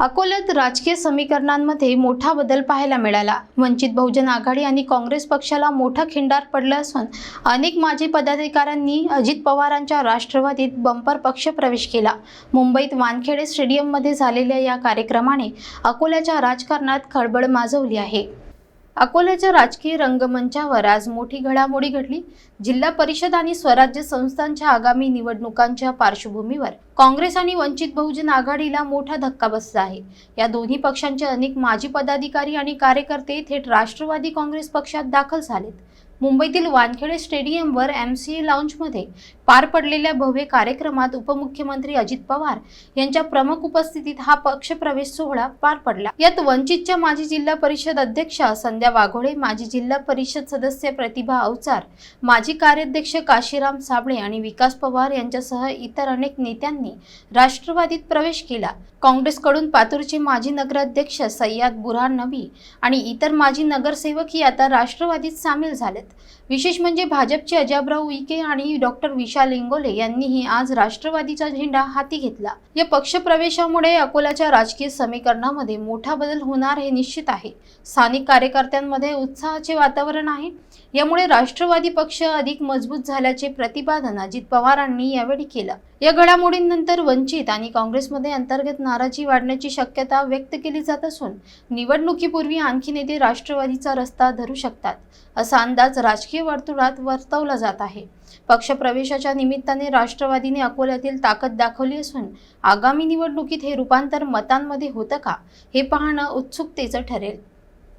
अकोल्यात राजकीय समीकरणांमध्ये मोठा बदल पाहायला मिळाला. वंचित बहुजन आघाडी आणि काँग्रेस पक्षाला मोठा खिंडार पडला असून अनेक माजी पदाधिकाऱ्यांनी अजित पवारांच्या राष्ट्रवादीत बंपर पक्ष प्रवेश केला. मुंबईत वानखेडे स्टेडियममध्ये झालेल्या या कार्यक्रमाने अकोल्याच्या राजकारणात खळबळ माजवली आहे. अकोल्याच्या राजकीय रंगमंचावर आज मोठी घडामोडी घडली. जिल्हा परिषद आणि स्वराज्य संस्थांच्या आगामी निवडणुकांच्या पार्श्वभूमीवर काँग्रेस आणि वंचित बहुजन आघाडीला मोठा धक्का बसला आहे. या दोन्ही पक्षांचे अनेक माजी पदाधिकारी आणि कार्यकर्ते थेट राष्ट्रवादी काँग्रेस पक्षात दाखल झालेत. मुंबईतील वानखेडे स्टेडियमवर एम सी ए लाऊंजमध्ये पार पडलेल्या भव्य कार्यक्रमात उपमुख्यमंत्री अजित पवार यांच्या प्रमुख उपस्थितीत हा पक्षप्रवेश सोहळा पार पडला. यात वंचितच्या माजी जिल्हा परिषद अध्यक्षा संध्या वाघोळे माजी जिल्हा परिषद सदस्य प्रतिभा अवचार माजी कार्याध्यक्ष काशीराम साबळे आणि विकास पवार यांच्यासह इतर अनेक नेत्यांनी राष्ट्रवादीत प्रवेश केला. काँग्रेसकडून पातूरचे माजी नगराध्यक्ष सय्याद बुरहान नबी आणि इतर माजी नगरसेवक ही आता राष्ट्रवादीत सामील झालेत. विशेष म्हणजे भाजपचे अजाबराव उईके आणि डॉक्टर विशाल इंगोले यांनीही आज राष्ट्रवादीचा झेंडा हाती घेतला. या पक्षप्रवेशामुळे अकोल्याच्या राजकीय समीकरणामध्ये मोठा बदल होणार हे निश्चित आहे. स्थानिक कार्यकर्त्यांमध्ये उत्साहाचे वातावरण आहे. यामुळे राष्ट्रवादी पक्ष अधिक मजबूत झाल्याचे प्रतिपादन अजित पवारांनी यावेळी केलं. या घडामोडींनंतर वंचित आणि काँग्रेसमध्ये अंतर्गत नाराजी वाढण्याची शक्यता व्यक्त केली जात असून निवडणुकीपूर्वी आणखी नेते राष्ट्रवादीचा रस्ता धरू शकतात असा अंदाज राजकीय वर्तुळात वर्तवला जात आहे. पक्षप्रवेशाच्या निमित्ताने राष्ट्रवादीने अकोल्यातील ताकद दाखवली असून आगामी निवडणुकीत हे रूपांतर मतांमध्ये होतं का हे पाहणं उत्सुकतेचं ठरेल.